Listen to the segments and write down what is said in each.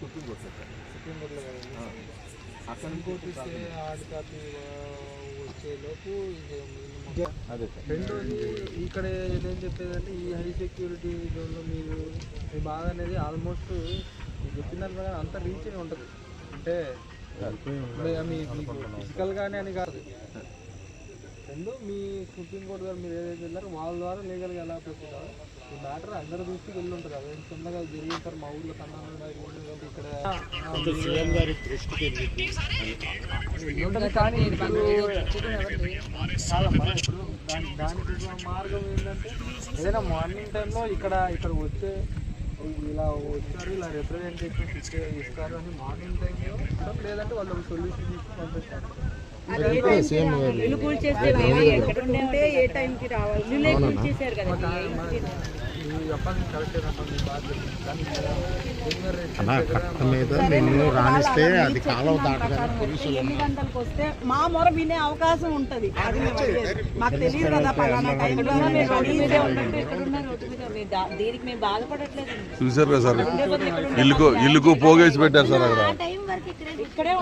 Supreme court sir సుప్రీంకోర్టులో కదా అక్కడ ఇంకోటి కాపీ వచ్చేలోపు ఇది అదే. రెండోది ఇక్కడ నేను చెప్పేది అంటే ఈ హై సెక్యూరిటీ జోన్లో మీరు మీ బాధ అనేది ఆల్మోస్ట్ మీరు చెప్పిన దాని ప్రకారం అంత రీచ్ ఉంటుంది. అంటే మీ- మీ ఫిజికల్గానే అని కాదు. రెండు మీ సుప్రీంకోర్టు గారు మీరు ఏదైతే వెళ్ళారో వాళ్ళ ద్వారా లీగల్గా ఎలా పెట్టుకుంటారో ఈ మ్యాటర్ అందరి దృష్టికి వెళ్ళి ఉంటుంది. అదే చిన్నగా జరిగింది సార్? మా ఊళ్ళో కన్నా ఇక్కడ సీఎం గారి దృష్టికి ఉంటుంది. కానీ ఇప్పుడు దానికి మార్గం ఏంటంటే ఏదైనా మార్నింగ్ టైంలో ఇక్కడ ఇక్కడ వచ్చే ఇలా వచ్చారు ఇలా రిప్రజెంటేషన్ ఇస్తారు అని మార్నింగ్ టైంలో లేదంటే వాళ్ళు ఒక సొల్యూషన్ తీసుకుని పంపిస్తారు. ఇల్లు మేము ఏ టైంకి రావాలి? కదా అలా కట్ట మీద నిన్ను రాణిస్తే అది ఎన్ని గంటలకు వస్తే మా మొర వినే అవకాశం ఉంటది. అది. మాకు తెలియదు. కదా పలానా టైంలో దేనికి మేము బాధపడట్లేదు. చూశారు కదా సార్? ఇల్లుకు ఇల్లుకు పోగేసి పెట్టారు సార్ అక్కడ. ఇక్కడే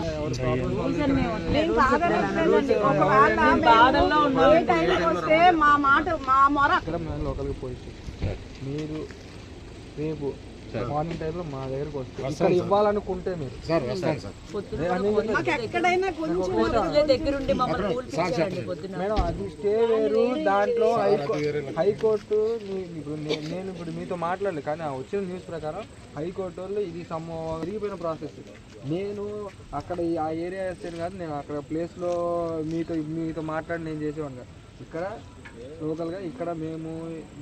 వస్తే మా మాట మా మొర మీరు రేపు మార్నింగ్ టైంలో మా దగ్గరికి వస్తే. ఇక్కడ ఇవ్వాలనుకుంటే మీరు. సార్ వస్తాను సార్. మాకు ఎక్కడైనా కొంచెం పొద్దున్నే దగ్గరుండి మమ్మల్ని కూల్పించారండి పొద్దున మేడం అది స్టే వేరు దాంట్లో హైకో హైకోర్టు నేను ఇప్పుడు మీతో మాట్లాడలేదు కానీ ఆ వచ్చిన న్యూస్ ప్రకారం హైకోర్టు వాళ్ళు ఇది సమ్ విరిగిపోయిన ప్రాసెస్. నేను అక్కడ ఈ- ఆ ఏరియా ఎస్టేట్ కాదు నేను అక్కడ ప్లేస్లో మీతో మీతో మాట్లాడి నేను చేసేవాడిని. ఇక్కడ లోకల్గా ఇక్కడ మేము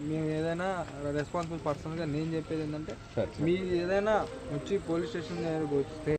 మేము ఏదైనా రెస్పాన్సిబుల్ పర్సన్గా నేను చెప్పేది ఏంటంటే మీరు ఏదైనా వచ్చి పోలీస్ స్టేషన్ దగ్గరకు వస్తే